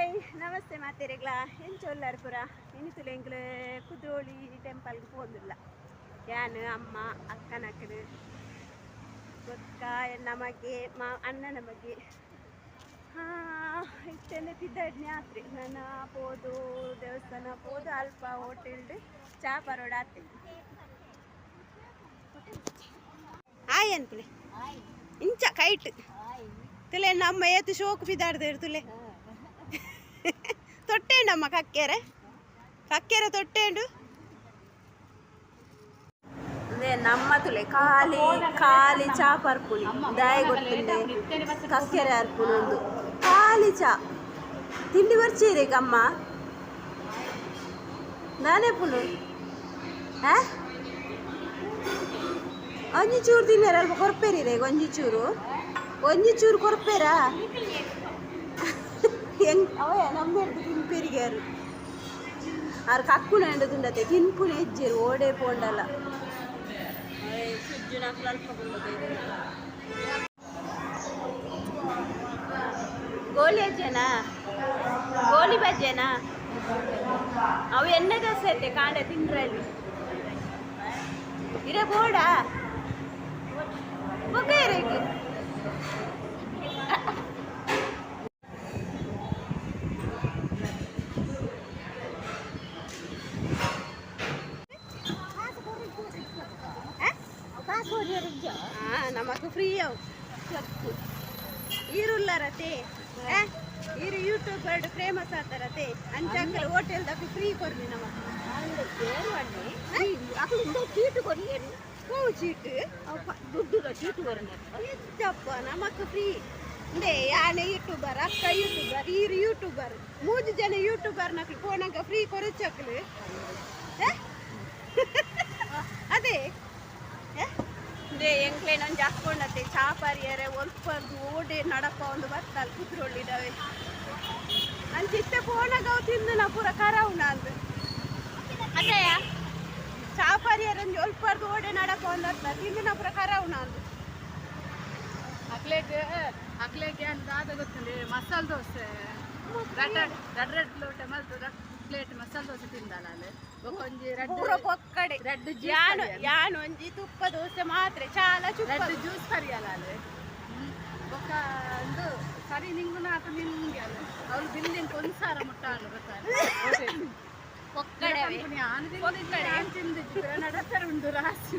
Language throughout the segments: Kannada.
ಹಾಯ್ ನಮಸ್ತೆ ಮಾತೇರೆಗ್ಲಾ ಎಂಚೊಲ್ಲಾರು ಪುರ ಇನಿತುಲು ಎಂಗ್ಲು ಕುದ್ರೋಳಿ ಟೆಂಪಲ್ಗೆ ಹೋದಿಲ್ಲ ಯಾನ್ ಅಮ್ಮ ಅಕ್ಕನಕ್ಕನು ಗೊತ್ತ? ನಮಗೆ ಮಾ ಅಣ್ಣನ ಬಗ್ಗೆ? ಹಾಂ ಇಷ್ಟೆಲ್ಲ ತಿದ್ದಾಡ್ನಿ ಆತ್ರಿ ನಾನು ಪೋದು ದೇವಸ್ಥಾನ ಪೋದು ಅಲ್ಪ ಹೋಟೆಲ್ಡ್ ಚಾ ಪರೋಡ ಆತ್ರಿ ಆಯ್ ಅನ್ಪುಲೆ ಇಂಚ ಕೈಟ್. ತುಲೆ ನಮ್ಮ ಏತು ಶೋಕು ಬಿದ್ದಾಡ್ದು ತುಲೆ ತೊಟ್ಟೇಂಡಮ್ಮ ಕಕ್ಕೆರೆ ಕಕ್ಕೆರೆ ತೊಟ್ಟೇಂಡು ಅದೇ ನಮ್ಮ ತುಲೆ ಖಾಲಿ ಖಾಲಿ ಚಾ ಪರ್ಪುಳಿ ದಾಯ ಗೊತ್ತುಂಡೆ ಕಕ್ಕೆರೆ ಅರ್ಪುಳು ಒಂದು ಖಾಲಿ ಚಾ ತಿಂಡಿ ಬರ್ಚೀರಿ ಅಮ್ಮ ನಾನೇ ಪುನು ಹಾ ಒಂಜಿ ಚೂರು ತಿನ್ನರ ಅಲ್ಪ ಕೊರ್ಪೇರಿ ರೇ ಒಂಜಿ ಚೂರು ಒಂಜಿ ಚೂರು ಕೊರ್ಪೇರಾ ಹೆಂಗ್ ಅವಯ ನಮ್ಮ ಹಿಡ್ದು ತಿನ್ಪೇರಿಗೆ ಯಾರು ಆರು ಕಕ್ಕುನ ಹೆಂಡದುಂಡತೆ ತಿನ್ಪುನ ಹೆಜ್ಜೇರು ಓಡೆ ಪೋಂಡಲ್ಲ. ಸುಜ್ಜು ಗೋಲಿ ಅಜ್ಜನಾ ಗೋಲಿ ಬಜ್ಜೆನಾ? ಅವು ಎಣ್ಣೆ ದೋಸೆ ಐತೆ ಕಾಂಡೆ ತಿಂದ್ರಲ್ಲಿ. ಇರ ಬೋಡಾ ಬೊಕ್ಕ ನಮకు ಫ್ರೀ ಅವು ಕ್ಲಕ್ಕು ಈರುಳ್ಳರತೆ ಇರು ಯೂಟ್ಯೂಬ್ ಫೇಮಸ್ ಆತಾರತೆ. ಅಂಚಂಕಲ್ ಹೋಟೆಲ್ ದಾಗ ಫ್ರೀ ಕೊರ್ನಿ ನಮಕ್ ಚೀಟು ಕೊರ್ಲಿ ಹ್ಞೂ ಚೀಟು ದುಡ್ಡು ಚೀಟ್ ಕೊರ್ನಿ ಇದ್ದಪ್ಪ ನಮಕ್ ಫ್ರೀ ಇಂದೇ ಯಾನೆ ಯೂಟ್ಯೂಬರ್ ಅಕ್ಕ ಯೂಟ್ಯೂಬರ್ ಯೂಟ್ಯೂಬರ್ ಮೂಜು ಜನ ಯೂಟ್ಯೂಬರ್ ನಕ್ಲು ಫೋನಂಗ ಫ್ರೀ ಕೊರಚಕ್ಲು ಅದೇ ಅಂದ್ರೆ ಎಂಕ್ಲೇನ ಒಂಜಿ ಹಾಕೊಂಡತ್ತೆ ಚಾಪರಿಯರೆ ಒಲ್ಪರ್ದು ಓಡೆ ನಡಪ ಒಂದು ಬತ್ತಲ್ ಕುದ್ರೊಳ್ಳಿದಾವೆ ಅಂಚ ಇತ್ತೆ ಫೋನಾಗ ಅವು ತಿಂದು ನಾ ಪೂರ ಕರಾವುನ ಅಂದು. ಅದೇ ಚಾಪರಿಯರೆ ಒಂಜಿ ಒಲ್ಪರ್ದು ಓಡೆ ನಡಪ ಒಂದು ಬತ್ತ ತಿಂದು ನಾ ಪೂರ ಕರಾವುನ ಅಂದು. ಅಕ್ಲೇಗೆ ಅಕ್ಲೇಗೆ ಅಂತ ಆದ ಗೊತ್ತುಂಡಿ ಮಸಾಲೆ ದೋಸೆ. ರಡ್ ರಡ್ ಲೋಟ ಮಲ್ತು ಪ್ಲೇಟ್ ಮಸಾಲ ದೋಸೆ ತಿಂದಲ್ಲ ಅಲ್ಲಿ ಒಂಜಿ ರಡ್ ಪೂರ ಪೊಕ್ಕಡೆ. ರೆಡ್ ಯಾನು ಯಾನು ಒಂಜಿ ತುಪ್ಪ ದೋಸೆ ಮಾತ್ರ ಚಾಲ ಚುಪ್ಪ ಜ್ಯೂಸ್ ಕರಿಯಲ್ಲ ಅಲ್ಲಿ ಬೊಕ್ಕ ಒಂದು ಸರಿ ನಿಂಗು ನಾತ ನಿಂಗೆ ಅಲ್ಲ ಅವ್ರು ಬಿಲ್ಲಿಂಗ್ ಒಂದ್ಸಾರ ಮುಟ್ಟ ಅಲ್ಲ ಗೊತ್ತಾಗ ಪೊಕ್ಕಡೆ. ತಿಂದಿದ್ದು. ನಡತರ ಉಂಟು ರಾಸಿ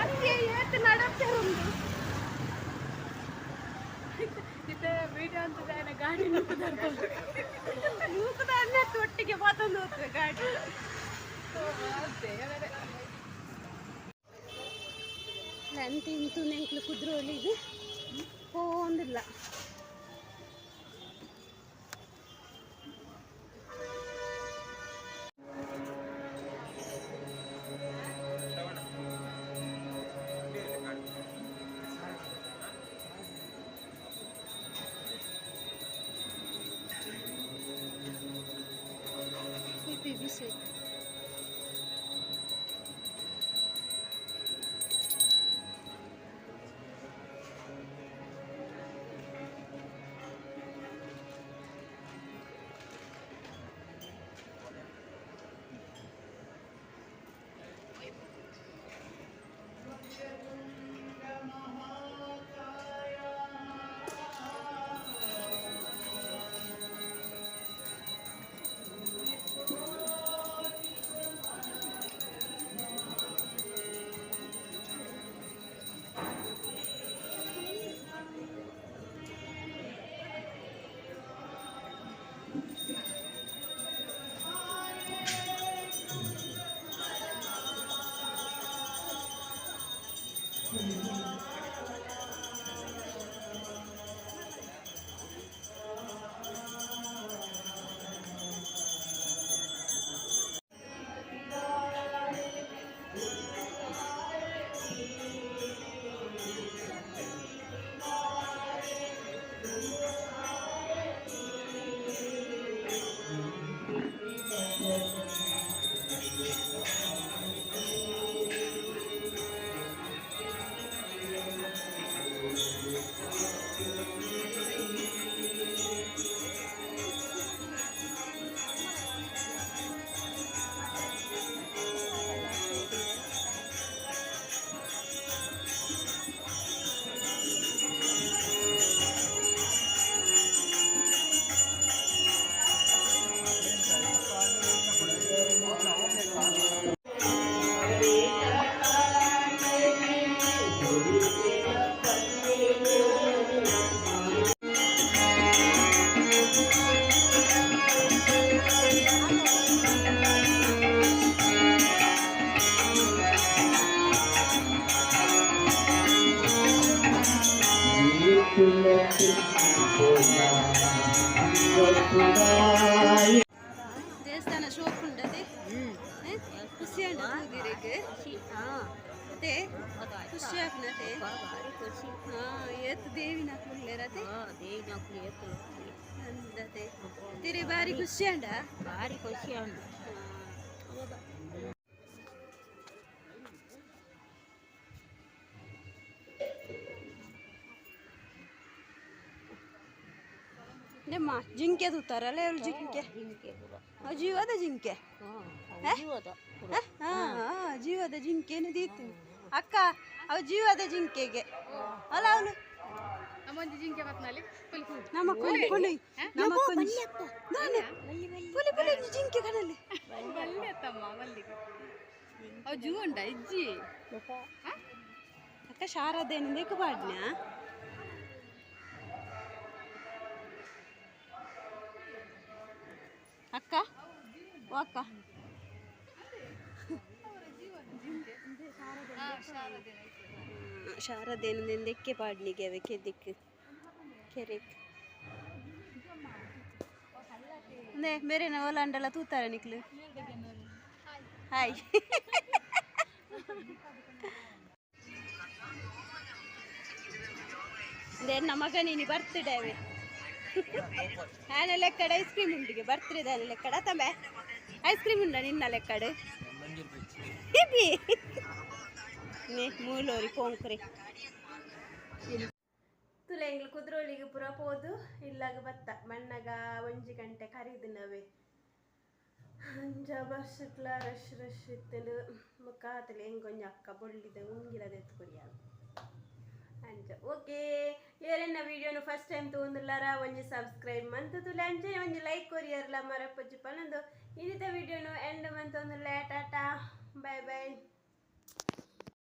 ಅದೇ ಏತ್ ನಡಪ್ತಾರೆ ಉಂಟು ಅಂತ ಗಾಡಿ ಅನ್ನ ತೊಟ್ಟಿಗೆ ಮತ್ತೊಂದು ಹೋಗ್ತದೆ ಗಾಡಿ. ನಾನು ತಿಂತು ನೆಂಕ್ಲು ಕುದ್ರೋಳಿಗೆ ಹೋಂದಿಲ್ಲ 谢谢。ದೇವಸ್ಥಾನ ಶೋಪ್ ಉಂಟದೆ ಖುಷಿ ಉಂಟು ಹೋಗಿರೇಗೆ ಹಾ ಅದೇ ಖುಷಿ ಆಗ್ನತೆ ಹಾ ಏತ್ ದೇವಿನ ಕುಳ್ಳೆರತೆ ಅಂದತೆ ತಿರಿ ಬಾರಿ ಖುಷಿ ಉಂಡ ಭಾರಿ ಖುಷಿ ಉಂಟು ನಿಮ್ಮ ಜಿಂಕೆ ತೂತಾರಲ್ಲ ಇವಳು ಜಿಂಕೆ ಜಿಂಕೆ ಪುರ ಅವು ಜೀವದ ಜಿಂಕೆ ಹಾಂ ಜೀವದ ಪುರ ಹಾ ಹಾ ಜೀವದ ಜಿಂಕೆನು ದೀತೀನಿ ಅಕ್ಕ ಅವ ಜೀವದ ಜಿಂಕೆಗೆ. ಅಲ್ಲ ಅವನು? ನಮ್ಮೊಂದು ಜಿಂಕೆ ಬತ್ನಲ್ಲಿ ಪುಲಿ ನಮ್ಮ ಕೊಲಿ ಕೊಲಿ ನಮ್ಮ ಕೊಲಿ ನಾನು? ಪುಲಿ ಪುಲಿ ಜಿಂಕೆ ಕಣಲ್ಲಿ ಬಲ್ಲೆ ತಮ್ಮ ಮಲ್ಲಿಗೆ. ಅವು ಜೂ ಉಂಡ ಇಜ್ಜಿ? ಅಕ್ಕ ಶಾರದೇನು ಬೇಕು ಬಾಡ್ನ್ಯಾ ಅಕ್ಕ? ಓ ಅಕ್ಕ. ಶಾರದೇನು ದೆಕ್ಕೆ ಪಾಡ್ನಿಗೆ ಅವೆ ಕೆದಿಕ್ಕೆ ಕೆರೆ ನೇ ಮೇರೆ ಓಲಾಂಡಲ ತೂತಾರೆ ನಿಕ್ಲು? ಹಾಯ್. ದೇನ್ ನಮಗ ನೀನು ಬರ್ತ್ಡೇ ಅವೆ. ನಾನು ಲೆಕ್ಕಡ ಐಸ್ ಕ್ರೀಮ್ ಉಂಡಿಗೆ ಬರ್ತ್ಡೇ ದಾನೆ ಲೆಕ್ಕಡ. ತಂಬೆ ಐಸ್ ಕ್ರೀಮ್ ಉಂಡ ನಿನ್ನ ಲೆಕ್ಕಡು? ನೇ ಮೂಲೋರಿ ಪೋಂಕ್ರಿ ತುಲೆಂಗ್ಲು ಕುದ್ರೋಳಿಗೆ ಪುರ ಪೋದು, ಇಲ್ಲಾಗ ಬತ್ತ. ಮಣ್ಣಗ ಒಂಜಿ ಗಂಟೆ ಕರೀದಿನವೆ ಅಂಜ ಬರ್ಷಕ್ಲ ರಶ್ ರಶ್ ಇತ್ತಲು ಮುಖಾತಲೆ ಹೆಂಗೊಂಜಿ ಅಕ್ಕ ಬೊಳ್ಳಿದ ಉಂಗಿಲದ ಎತ್ಕೊರಿಯಾಗ ಅಂಜ, ಓಕೆ. ಏರೆನ್ನ ವಿಡಿಯೋನು ಫಸ್ಟ್ ಟೈಮ್ ತೊಗೊಂಡಿಲ್ಲಾರ ಒಂಜಿ ಸಬ್ಸ್ಕ್ರೈಬ್ ಮಂತ್ ತುಲೆ ಅಂಚೆ ಒಂಜಿ ಲೈಕ್ ಕೊರಿಯರ್ಲ ಮರಪ್ಪಜ್ಜಿ ಪನ್ನೊಂದು ಇನ್ನಿತ ವಿಡಿಯೋನು ಎಂಡ್ ಮಂತ್ ಒಂದು ಟಾಟಾ ಬಾಯ್ ಬಾಯ್